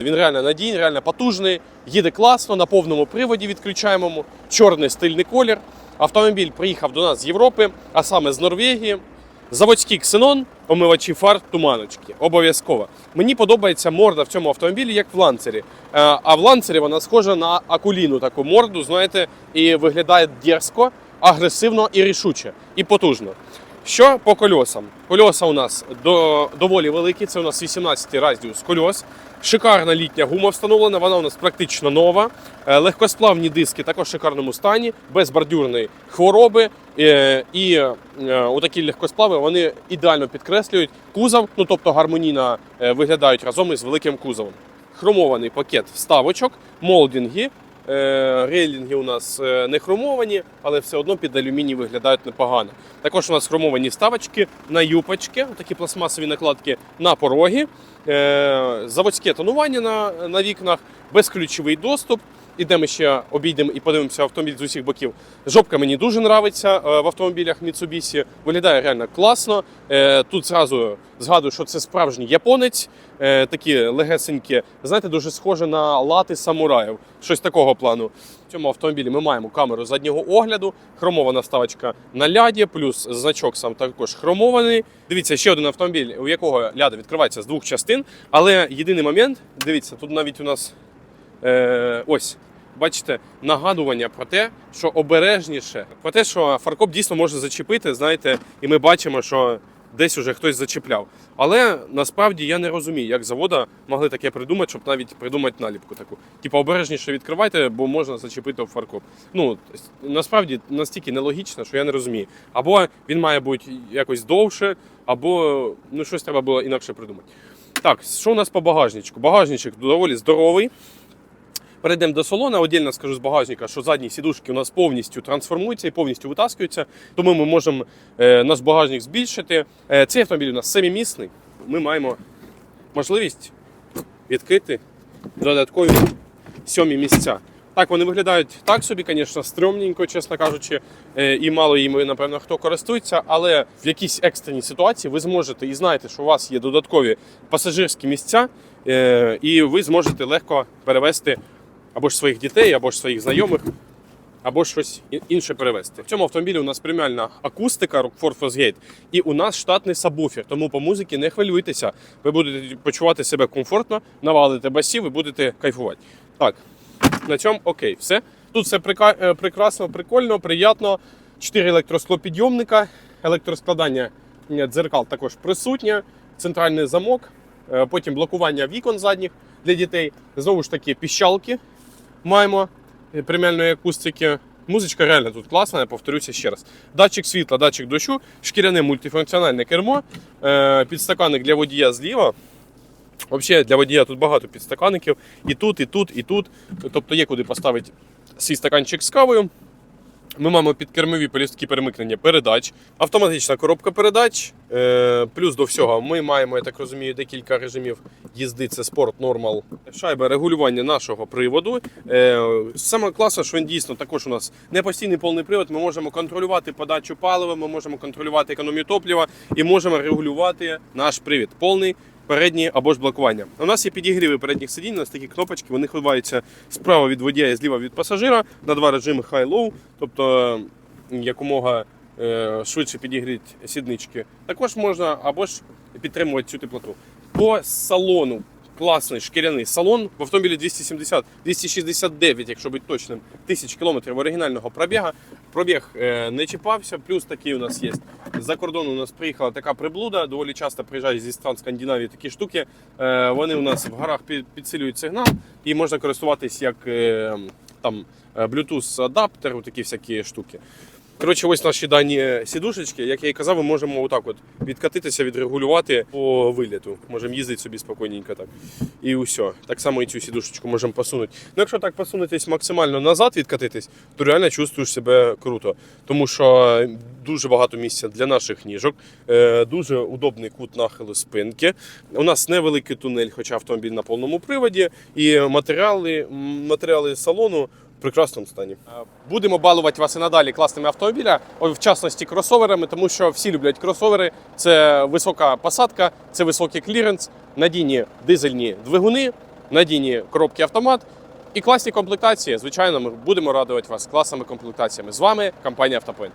Він реально надійний, реально потужний, їде класно, на повному приводі відключаємому, чорний стильний колір. Автомобіль приїхав до нас з Європи, а саме з Норвегії. Заводський ксенон, омивачі фар, туманочки. Обов'язково. Мені подобається морда в цьому автомобілі, як в ланцері. Е, А в ланцері вона схожа на акуліну таку морду, знаєте, і виглядає дерзко, агресивно і рішуче, і потужно. Що по кольосам? Кольоса у нас до, доволі великі, це у нас 18 радіус кольос. Шикарна літня гума встановлена, вона у нас практично нова. Е, Легкосплавні диски також в шикарному стані, без бордюрної хвороби. Е, І е, отакі легкосплави вони ідеально підкреслюють кузов, ну тобто гармонійно виглядають разом із великим кузовом. Хромований пакет вставочок, молдинги. Е, Рейлінги у нас е, не хромовані, але все одно під алюміній виглядають непогано. Також у нас хромовані ставочки на юпочки, такі пластмасові накладки на пороги, е, заводське тонування на, на вікнах, безключовий доступ. Ідемо ще обійдемо і подивимося автомобіль з усіх боків. Жопка мені дуже подобається в автомобілях Mitsubishi. Виглядає реально класно. Е, Тут зразу згадую, що це справжній японець. Е, Такі легесенькі, знаєте, дуже схоже на лати самураїв. Щось такого плану. В цьому автомобілі ми маємо камеру заднього огляду, хромована ставочка на ляді, плюс значок сам також хромований. Дивіться, ще один автомобіль, у якого ляда відкривається з двох частин. Але єдиний момент, дивіться, тут навіть у нас е, ось. Бачите, нагадування про те, що обережніше, про те, що фаркоп дійсно може зачепити, знаєте, і ми бачимо, що десь уже хтось зачепляв. Але насправді я не розумію, як завода могли таке придумати, щоб навіть придумати наліпку таку. Типу, обережніше відкривайте, бо можна зачепити фаркоп. Ну насправді настільки нелогічно, що я не розумію. Або він має бути якось довше, або ну щось треба було інакше придумати. Так, що у нас по багажничку? Багажничок доволі здоровий. Перейдемо до салона. Отдельно скажу з багажника, що задні сідушки у нас повністю трансформуються і повністю витаскуються. Тому ми можемо е, наш багажник збільшити. Е, цей автомобіль у нас семимісний. Ми маємо можливість відкрити додаткові сьомі місця. Так, вони виглядають так собі, звісно, стрьомненько, чесно кажучи, е, і мало їм, напевно, хто користується, але в якійсь екстреній ситуації ви зможете і знаєте, що у вас є додаткові пасажирські місця, і ви зможете легко перевезти або ж своїх дітей, або ж своїх знайомих, або щось інше перевезти. В цьому автомобілі у нас преміальна акустика Rockford Fosgate, і у нас штатний сабвуфер, тому по музиці не хвилюйтеся. Ви будете почувати себе комфортно, навалите басів і будете кайфувати. Так, на цьому окей, все. Тут все прика- е, прекрасно, прикольно, приємно. Чотири електросклопідйомника, електроскладання е, дзеркал також присутнє, центральний замок, е, потім блокування вікон задніх для дітей. Знову ж таки, піщалки маємо е, преміальної акустики. Музичка реально тут класна, я повторюся ще раз. Датчик світла, датчик дощу, шкіряне мультифункціональне кермо, е, підстаканник для водія зліва. Взагалі для водія тут багато підстаканників. І тут, і тут, і тут. Тобто є куди поставити свій стаканчик з кавою. Ми маємо підкермові полістки перемикнення передач, автоматична коробка передач. Е, плюс до всього ми маємо, я так розумію, декілька режимів їзди. Це спорт, нормал, шайба регулювання нашого приводу. Е, саме класно, що він дійсно також у нас не постійний повний привод. Ми можемо контролювати подачу палива, ми можемо контролювати економію топлива і можемо регулювати наш привід повний. Передні або ж блокування. У нас є підігріви передніх сидінь, у нас такі кнопочки, вони ховаються справа від водія і зліва від пасажира на два режими high-low, тобто якомога е, швидше підігріти сіднички. Також можна або ж підтримувати цю теплоту. По салону класний шкіряний салон в автомобілі 270 269, якщо бути точним, тисяч кілометрів оригінального пробіга. Пробіг е, не чіпався, плюс такий у нас є. За кордону у нас приїхала така приблуда. Доволі часто приїжджають зі стран Скандинавії такі штуки. Е, вони у нас в горах підсилюють сигнал і можна користуватись як е, там е, Bluetooth адаптер, такі всякі штуки. Коротше, ось наші дані сідушечки. Як я і казав, ми можемо отак от відкатитися, відрегулювати по виліту. Можемо їздити собі спокійненько так. І усе. Так само і цю сідушечку можемо посунути. Ну, якщо так посунутись максимально назад, відкатитись, то реально чувствуєш себе круто. Тому що дуже багато місця для наших ніжок, е, дуже удобний кут нахилу спинки. У нас невеликий тунель, хоча автомобіль на повному приводі, і матеріали, матеріали салону прекрасному стані. Е, Будемо балувати вас і надалі класними автомобілями, в частності кросоверами, тому що всі люблять кросовери. Це висока посадка, це високий кліренс, надійні дизельні двигуни. надійні коробки автомат і класні комплектації. Звичайно, ми будемо радувати вас класними комплектаціями. З вами компанія Автопоінт.